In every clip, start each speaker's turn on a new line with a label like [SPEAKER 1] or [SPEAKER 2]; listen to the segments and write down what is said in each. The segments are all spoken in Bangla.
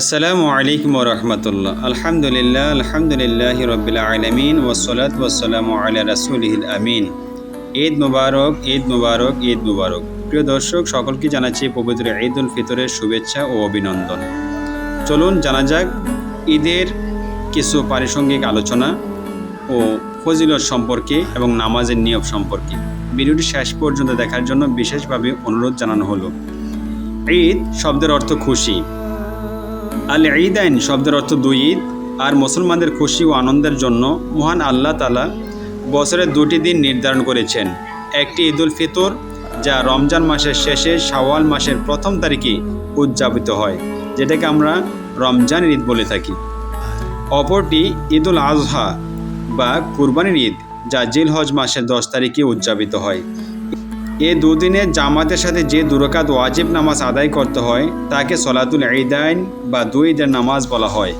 [SPEAKER 1] আসসালামু আলাইকুম রহমতুল্লাহ। আলহামদুলিল্লাহ আলহামদুলিল্লাহ রবিল আলমিন ওসলাত ওসালাম আল্লাহ রাসুলহিল আমিন। ঈদ মুবারক ঈদ মুবারক ঈদ মুবারক। প্রিয় দর্শক, সকলকে জানাচ্ছি পবিত্র ঈদ উল ফিতরের শুভেচ্ছা ও অভিনন্দন। চলুন, জানা যাক ঈদের কিছু পারিসঙ্গিক আলোচনা ও ফজিলত সম্পর্কে এবং নামাজের নিয়ম সম্পর্কে। ভিডিওটি শেষ পর্যন্ত দেখার জন্য বিশেষভাবে অনুরোধ জানানো হলো। ঈদ শব্দের অর্থ খুশি। আল ঈদাইন শব্দের অর্থ দুই ঈদ, আর মুসলমানদের খুশি ও আনন্দের জন্য মহান আল্লাহ তালা বছরের দুটি দিন নির্ধারণ করেছেন। একটি ঈদুল ফিতর, যা রমজান মাসের শেষে শাওয়াল মাসের প্রথম তারিখে উদযাপিত হয়, যেটাকে আমরা রমজান ঈদ বলে থাকি। অপরটি ঈদুল আজহা বা কুরবানির ঈদ, যা জিলহজ মাসের দশ তারিখে উদযাপিত হয়। এ দুদিনে জামাতের সাথে যে দুরকাত ওয়াজিব নামাজ আদায় করতে হয়, তাকে সলাতুল ঈদাইন বা দুই ঈদের নামাজ বলা হয়।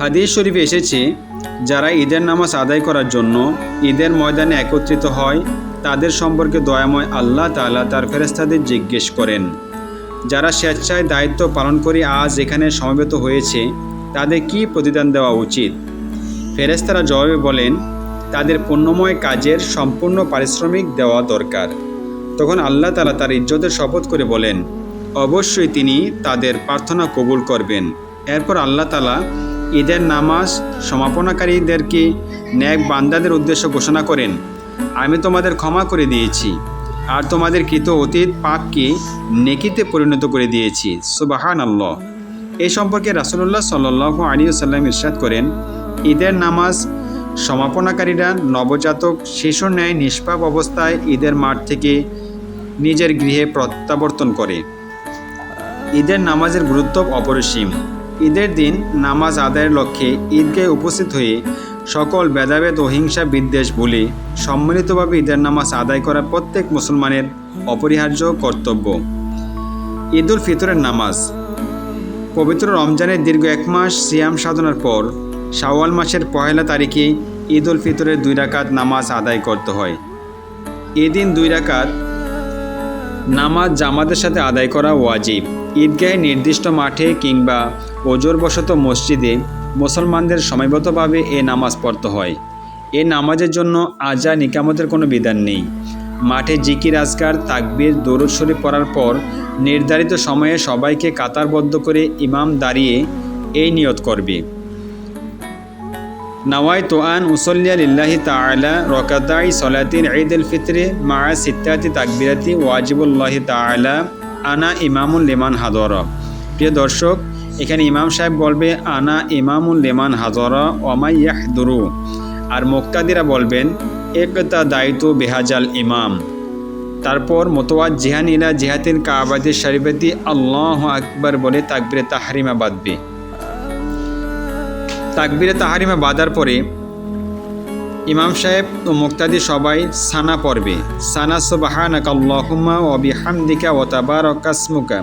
[SPEAKER 1] হাদিস শরীফে এসেছে, যারা ঈদের নামাজ আদায় করার জন্য ঈদের ময়দানে একত্রিত হয়, তাদের সম্পর্কে দয়াময় আল্লাহ তাআলা তার ফেরেস্তাদের জিজ্ঞেস করেন। যারা স্বেচ্ছায় দায়িত্ব পালন করে আজ এখানে সমবেত হয়েছে, তাদের কি প্রতিদান দেওয়া উচিত? ফেরেস্তারা জবাবে বলেন তাদের পুণ্যময় কাজের সম্পূর্ণ পারিশ্রমিক দেওয়া দরকার। তখন আল্লাহ তালা তার ইজ্জতের শপথ করে বলেন, অবশ্যই তিনি তাদের প্রার্থনা কবুল করবেন। এরপর আল্লাহ তালা ঈদের নামাজ সমাপনাকারীদেরকে ন্যাক বান্দাদের উদ্দেশ্য ঘোষণা করেন, আমি তোমাদের ক্ষমা করে দিয়েছি, আর তোমাদের কৃত অতীত পাককে নেকিতে পরিণত করে দিয়েছি। সুবাহান আল্লাহ এই সম্পর্কে রাসুল্লাহ সাল্লাহ আলী সাল্লাম ইরশাদ করেন, ঈদের নামাজ সমাপনাকারীরা নবজাতক শিশুর ন্যায় নিষ্পাপ অবস্থায় ঈদের মাঠ থেকে নিজের গৃহে প্রত্যাবর্তন করে। ঈদের নামাজের গুরুত্ব অপরিসীম। ঈদের দিন নামাজ আদায়ের লক্ষ্যে ঈদগাহে উপস্থিত হয়ে সকল ভেদাভেদ ও হিংসা বিদ্বেষ ভুলে সম্মিলিতভাবে ঈদের নামাজ আদায় করা প্রত্যেক মুসলমানের অপরিহার্য কর্তব্য। ঈদুল ফিতরের নামাজ। পবিত্র রমজানের দীর্ঘ এক মাস সিয়াম সাধনার পর শাওয়াল মাসের পহেলা তারিখে ঈদ উল ফিতরের দুই রাকাত নামাজ আদায় করতে হয়। এদিন দুই রাকাত নামাজ জামাতের সাথে আদায় করা ওয়াজিব। ঈদগাহে নির্দিষ্ট মাঠে কিংবা ওজোরবশত মসজিদে মুসলমানদের সময়গতভাবে এ নামাজ পড়তে হয়। এ নামাজের জন্য আজা নিকামতের কোনো বিধান নেই। মাঠে জিকির, আজকার, তাকবির, দরুদ শরীফ পড়ার পর নির্ধারিত সময়ে সবাইকে কাতারবদ্ধ করে ইমাম দাঁড়িয়ে এই নিয়ত করবে। নওয়াই তোয়ান উসল্লিয়া লিল্লাহি তাআলা রকাদাই সলাতিন ঈদ উল ফিতরে মা সিত্তাতি তাকবিরাতি ওয়াজিবুল্লাহি তাআলা আনা ইমামুল লেমান হাদর। প্রিয় দর্শক, এখানে ইমাম সাহেব বলবে, আনা ইমামুল লেমান হাদর ওমাই ইয়াহদুরু। আর মুক্তাদিরা বলবেন একতা দায়িত্ব বেহাজাল ইমাম। তারপর মোতোয়াজ জিহান ইলা জিহাতিল কাবাদি শরীফতি আল্লাহ আকবর বলে তাকবিরে তাহারিমা বাঁধবে তাকবিরে তাহারিমা বাঁধার পরে ইমাম সাহেব ও মুক্তাদি সবাই সানা পড়বে। সানা সুবাহানাক আল্লাহুম্মা ওয়া বিহামদিকা ওয়া তাবারাকা ইসমুকা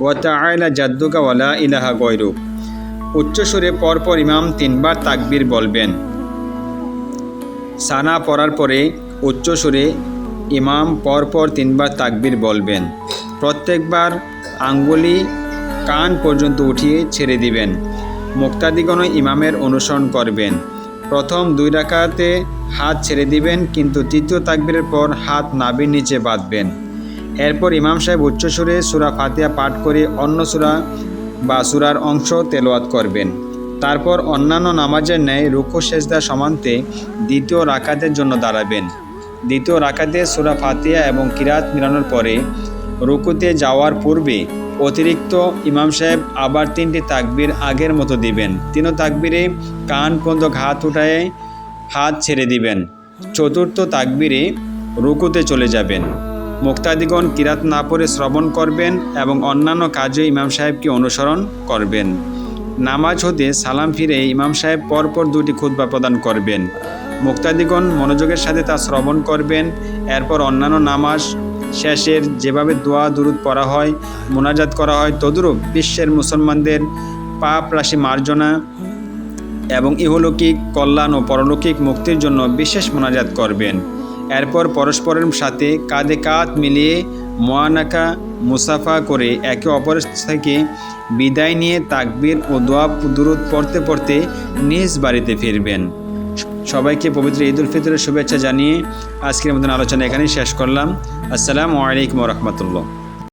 [SPEAKER 1] ওয়া তাআলা জাদ্দুকা ওয়া লা ইলাহা গায়রুক উচ্চ সুরে পরপর ইমাম তিনবার তাকবির বলবেন। সানা পড়ার পরে উচ্চ সুরে ইমাম পরপর তিনবার তাকবির বলবেন। প্রত্যেকবার আঙ্গুলি কান পর্যন্ত উঠিয়ে ছেড়ে দিবেন। মুক্তাদিগণ ইমামের অনুসরণ করবেন। প্রথম দুই রাকাতে হাত ছেড়ে দিবেন, কিন্তু তৃতীয় তাকবীরের পর হাত নাবির নিচে বাঁধবেন। এরপর ইমাম সাহেব উচ্চ সুরে সুরা ফাতিয়া পাঠ করে অন্য সুরা বা সুরার অংশ তেলোয়াত করবেন। তারপর অন্যান্য নামাজের ন্যায় রুকু, সেজদা সমান্তে দ্বিতীয় রাকাতের জন্য দাঁড়াবেন। দ্বিতীয় রাকাতে সুরা ফাতিয়া এবং কিরাত মিলানোর পরে রুকুতে যাওয়ার পূর্বে অতিরিক্ত ইমাম সাহেব আবার তিনটি তাকবির আগের মতো দিবেন। তিনও তাকবিরে কান পর্যন্ত হাত উঠায় হাত ছেড়ে দিবেন। চতুর্থ তাকবিরে রুকুতে চলে যাবেন। মুক্তাদিগণ কিরাত না পড়ে শ্রবণ করবেন এবং অন্যান্য কাজে ইমাম সাহেবকে অনুসরণ করবেন। নামাজ হতে সালাম ফিরে ইমাম সাহেব পরপর দুটি খুতবা প্রদান করবেন। মুক্তাদিগণ মনোযোগের সাথে তা শ্রবণ করবেন। এরপর অন্যান্য নামাজ শেষের যেভাবে দোয়া, দুরুদ পড়া হয়, মোনাজাত করা হয়, তদুরূপ বিশ্বের মুসলমানদের পাপ রাশি মার্জনা এবং ইহলৌকিক কল্যাণ ও পরলৌকিক মুক্তির জন্য বিশেষ মোনাজাত করবেন। এরপর পরস্পরের সাথে কাঁধে কাঁধ মিলিয়ে মোয়ানাকা মুসাফা করে একে অপরের থেকে বিদায় নিয়ে তাকবীর ও দোয়া, দুরুদ পড়তে পড়তে নিজ বাড়িতে ফিরবেন। সবাইকে পবিত্র ঈদ উল ফিতরের শুভেচ্ছা জানিয়ে আজকের মতন আলোচনা এখানেই শেষ করলাম। আসসালামু আলাইকুম রহমতুল্লাহ।